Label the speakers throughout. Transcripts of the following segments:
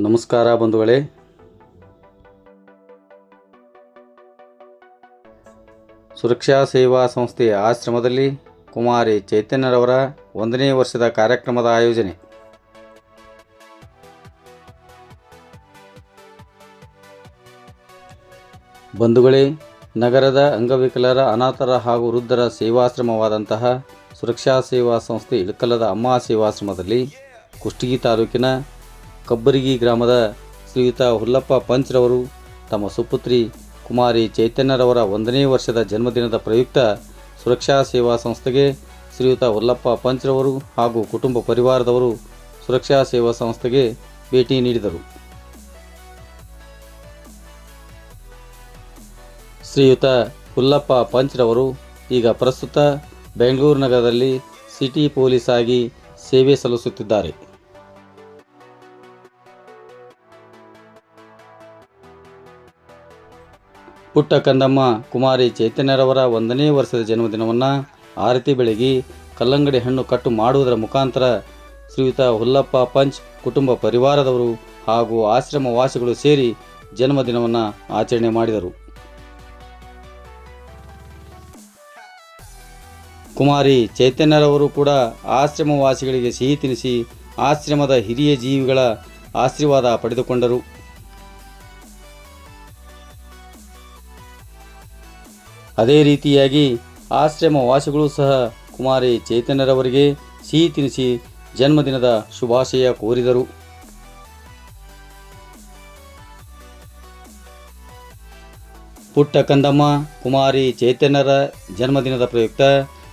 Speaker 1: ನಮಸ್ಕಾರ ಬಂಧುಗಳೇ. ಸುರಕ್ಷಾ ಸೇವಾ ಸಂಸ್ಥೆಯ ಆಶ್ರಮದಲ್ಲಿ ಕುಮಾರಿ ಚೈತನ್ಯರವರ ಒಂದನೇ ವರ್ಷದ ಕಾರ್ಯಕ್ರಮದ ಆಯೋಜನೆ. ಬಂಧುಗಳೇ, ನಗರದ ಅಂಗವಿಕಲರ ಅನಾಥರ ಹಾಗೂ ವೃದ್ಧರ ಸೇವಾಶ್ರಮವಾದಂತಹ ಸುರಕ್ಷಾ ಸೇವಾ ಸಂಸ್ಥೆ ಇಳಕಲದ ಅಮ್ಮ ಸೇವಾಶ್ರಮದಲ್ಲಿ ಕುಷ್ಟಗಿ ತಾಲೂಕಿನ ಕಬ್ಬರಿಗಿ ಗ್ರಾಮದ ಶ್ರೀಯುತ ಹುಲ್ಲಪ್ಪ ಪಂಚ್ರವರು, ತಮ್ಮ ಸುಪುತ್ರಿ ಕುಮಾರಿ ಚೈತನ್ಯರವರ ಒಂದನೇ ವರ್ಷದ ಜನ್ಮದಿನದ ಪ್ರಯುಕ್ತ ಸುರಕ್ಷಾ ಸೇವಾ ಸಂಸ್ಥೆಗೆ ಶ್ರೀಯುತ ಹುಲ್ಲಪ್ಪ ಪಂಚ್ರವರು ಹಾಗೂ ಕುಟುಂಬ ಪರಿವಾರದವರು ಸುರಕ್ಷಾ ಸೇವಾ ಸಂಸ್ಥೆಗೆ ಭೇಟಿ ನೀಡಿದರು. ಶ್ರೀಯುತ ಹುಲ್ಲಪ್ಪ ಪಂಚ್ರವರು ಈಗ ಪ್ರಸ್ತುತ ಬೆಂಗಳೂರು ನಗರದಲ್ಲಿ ಸಿಟಿ ಪೊಲೀಸ್ ಆಗಿ ಸೇವೆ ಸಲ್ಲಿಸುತ್ತಿದ್ದಾರೆ. ಪುಟ್ಟ ಕಂದಮ್ಮ ಕುಮಾರಿ ಚೈತನ್ಯರವರ ಒಂದನೇ ವರ್ಷದ ಜನ್ಮದಿನವನ್ನು ಆರತಿ ಬೆಳಗಿ ಕಲ್ಲಂಗಡಿ ಹಣ್ಣು ಕಟ್ಟು ಮಾಡುವುದರ ಮುಖಾಂತರ ಶ್ರೀಯುತ ಹುಲ್ಲಪ್ಪ ಪಂಚ್ ಕುಟುಂಬ ಪರಿವಾರದವರು ಹಾಗೂ ಆಶ್ರಮ ವಾಸಿಗಳು ಸೇರಿ ಜನ್ಮದಿನವನ್ನು ಆಚರಣೆ ಮಾಡಿದರು. ಕುಮಾರಿ ಚೈತನ್ಯರವರು ಕೂಡ ಆಶ್ರಮವಾಸಿಗಳಿಗೆ ಸಿಹಿ ತಿನಿಸಿ ಆಶ್ರಮದ ಹಿರಿಯ ಜೀವಿಗಳ ಆಶೀರ್ವಾದ ಪಡೆದುಕೊಂಡರು. ಅದೇ ರೀತಿಯಾಗಿ ಆಶ್ರಮ ವಾಸಿಗಳು ಸಹ ಕುಮಾರಿ ಚೈತನ್ಯರವರಿಗೆ ಸಿಹಿ ತಿನಿಸಿ ಜನ್ಮದಿನದ ಶುಭಾಶಯ ಕೋರಿದರು. ಪುಟ್ಟ ಕಂದಮ್ಮ, ಕುಮಾರಿ ಚೈತನ್ಯರ ಜನ್ಮದಿನದ ಪ್ರಯುಕ್ತ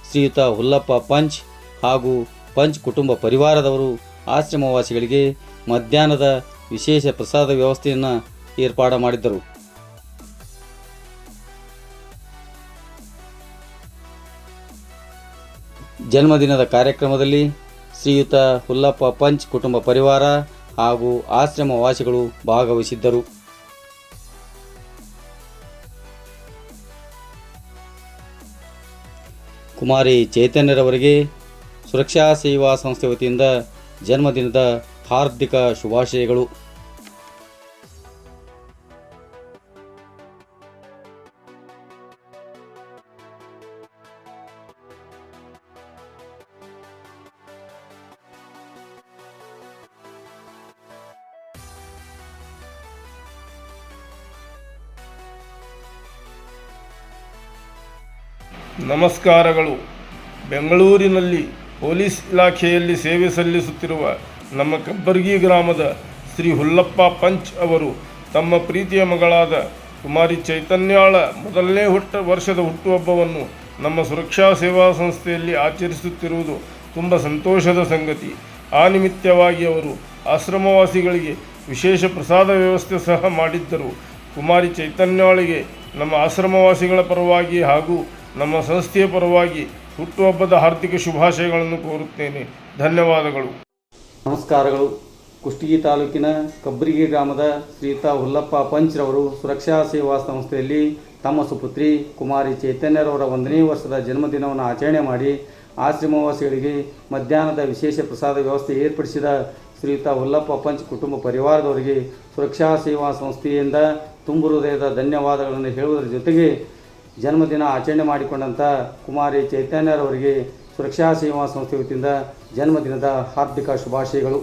Speaker 1: ಶ್ರೀಯುತ ಹುಲ್ಲಪ್ಪ ಪಂಚ್ ಹಾಗೂ ಪಂಚ್ ಕುಟುಂಬ ಪರಿವಾರದವರು ಆಶ್ರಮವಾಸಿಗಳಿಗೆ ಮಧ್ಯಾಹ್ನದ ವಿಶೇಷ ಪ್ರಸಾದ ವ್ಯವಸ್ಥೆಯನ್ನು ಏರ್ಪಾಡು ಮಾಡಿದ್ದರು. ಜನ್ಮದಿನದ ಕಾರ್ಯಕ್ರಮದಲ್ಲಿ ಶ್ರೀಯುತ ಹುಲ್ಲಪ್ಪ ಪಂಚ್ ಕುಟುಂಬ ಪರಿವಾರ ಹಾಗೂ ಆಶ್ರಮ ವಾಸಿಗಳು ಭಾಗವಹಿಸಿದ್ದರು. ಕುಮಾರಿ ಚೈತನ್ಯರವರಿಗೆ ಸುರಕ್ಷಾ ಸೇವಾ ಸಂಸ್ಥೆ ವತಿಯಿಂದ ಜನ್ಮದಿನದ ಹಾರ್ದಿಕ ಶುಭಾಶಯಗಳು.
Speaker 2: ನಮಸ್ಕಾರಗಳು. ಬೆಂಗಳೂರಿನಲ್ಲಿ ಪೊಲೀಸ್ ಇಲಾಖೆಯಲ್ಲಿ ಸೇವೆ ಸಲ್ಲಿಸುತ್ತಿರುವ ನಮ್ಮ ಕಬ್ಬರ್ಗಿ ಗ್ರಾಮದ ಶ್ರೀ ಹುಲ್ಲಪ್ಪ ಪಂಚ್ ಅವರು ತಮ್ಮ ಪ್ರೀತಿಯ ಮಗಳಾದ ಕುಮಾರಿ ಚೈತನ್ಯಾಳ ಮೊದಲನೇ ಹುಟ್ಟ ವರ್ಷದ ಹುಟ್ಟುಹಬ್ಬವನ್ನು ನಮ್ಮ ಸುರಕ್ಷಾ ಸೇವಾ ಸಂಸ್ಥೆಯಲ್ಲಿ ಆಚರಿಸುತ್ತಿರುವುದು ತುಂಬ ಸಂತೋಷದ ಸಂಗತಿ. ಆ ನಿಮಿತ್ತವಾಗಿ ಅವರು ಆಶ್ರಮವಾಸಿಗಳಿಗೆ ವಿಶೇಷ ಪ್ರಸಾದ ವ್ಯವಸ್ಥೆ ಸಹ ಮಾಡಿದ್ದರು. ಕುಮಾರಿ ಚೈತನ್ಯಾಳಿಗೆ ನಮ್ಮ ಆಶ್ರಮವಾಸಿಗಳ ಪರವಾಗಿ ಹಾಗೂ ನಮ್ಮ ಸಂಸ್ಥೆಯ ಪರವಾಗಿ ಹುಟ್ಟುಹಬ್ಬದ ಹಾರ್ದಿಕ ಶುಭಾಶಯಗಳನ್ನು ಕೋರುತ್ತೇನೆ. ಧನ್ಯವಾದಗಳು.
Speaker 1: ನಮಸ್ಕಾರಗಳು. ಕುಷ್ಟಗಿ ತಾಲೂಕಿನ ಕಬ್ಬರಿಗಿ ಗ್ರಾಮದ ಶ್ರೀತ ಹುಲ್ಲಪ್ಪ ಪಂಚ್ರವರು ಸುರಕ್ಷಾ ಸೇವಾ ಸಂಸ್ಥೆಯಲ್ಲಿ ತಮ್ಮ ಸುಪುತ್ರಿ ಕುಮಾರಿ ಚೈತನ್ಯರವರ ಒಂದನೇ ವರ್ಷದ ಜನ್ಮದಿನವನ್ನು ಆಚರಣೆ ಮಾಡಿ ಆಶ್ರಮವಾಸಿಗಳಿಗೆ ಮಧ್ಯಾಹ್ನದ ವಿಶೇಷ ಪ್ರಸಾದ ವ್ಯವಸ್ಥೆ ಏರ್ಪಡಿಸಿದ ಶ್ರೀಯುತ ಹುಲ್ಲಪ್ಪ ಪಂಚ್ ಕುಟುಂಬ ಪರಿವಾರದವರಿಗೆ ಸುರಕ್ಷಾ ಸೇವಾ ಸಂಸ್ಥೆಯಿಂದ ತುಂಬು ಹೃದಯದ ಧನ್ಯವಾದಗಳನ್ನು ಹೇಳುವುದರ ಜೊತೆಗೆ ಜನ್ಮದಿನ ಆಚರಣೆ ಮಾಡಿಕೊಂಡಂಥ ಕುಮಾರಿ ಚೈತನ್ಯರವರಿಗೆ ಸುರಕ್ಷಾ ಸೇವಾ ಸಂಸ್ಥೆ ವತಿಯಿಂದ ಜನ್ಮದಿನದ ಹಾರ್ದಿಕ ಶುಭಾಶಯಗಳು.